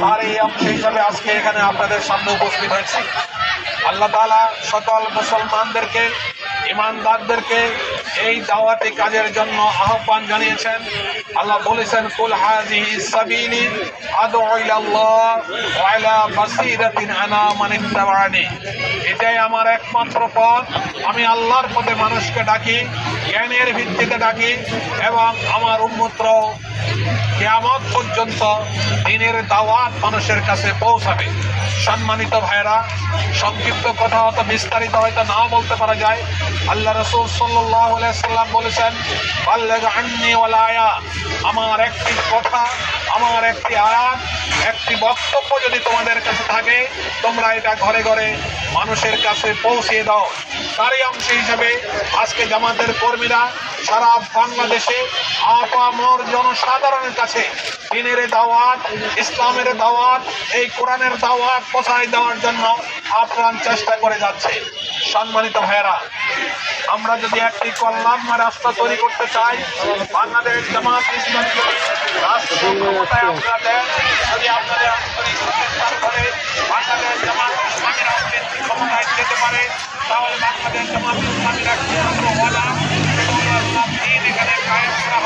তার এই হিসাবে আজকে এখানে আপনাদের সামনে উপস্থিত হয়েছি। আল্লাহ তালা সকল মুসলমানদেরকে ইমানদারদেরকে এই দাওয়াতি কাজের জন্য আহ্বান জানিয়েছেন। আল্লাহ বলেছেন, কুল হাজিহি সাবিলি আদউ ইলাল্লাহ ওয়া বাসীরাতিন আনা মান এটাই আমার একমাত্র পথ। আমি আল্লাহর পথে মানুষকে ডাকি। জ্ঞানের ভিত্তিতে ডাকি এবং আমার উন্মুত্র কেয়ামত পর্যন্ত দিনের দাওয়াত মানুষের কাছে পৌঁছাবে। সম্মানিত ভাইরা সংক্ষিপ্ত কথা হয়তো বিস্তারিত হয়তো না বলতে পারা যায়। আল্লাহ রসুল সাল্লাম বলেছেন আয়া। আমার একটি কথা, আমার একটি আয়াত একটি বক্তব্য যদি তোমাদের কাছে থাকে, তোমরা এটা ঘরে ঘরে মানুষের কাছে পৌঁছে দাও। তারই অংশ হিসেবে আজকে জামাতের কর্মীরা সারা বাংলাদেশে আপামর জনসাধারণের কাছে দিনের দাওয়াত, ইসলামের দাওয়াত, এই কোরআনের দাওয়াত পৌঁছায় দেওয়ার জন্য আপ্রাণ চেষ্টা করে যাচ্ছে। সম্মানিত ভাইয়েরা, আমরা যদি একটি কল্যাণময় রাস্তা তৈরি করতে চাই, বাংলাদেশ জামাত ইসলামী রাষ্ট্র ক্ষমতায় আপনারা দেন, যদি আপনাদের প্রচেষ্টার ফলে বাংলাদেশ যেতে পারে তাহলে বাংলাদেশ জামাত ইসলামীরা কেন্দ্র হওয়া দিন এখানে কায়েম করা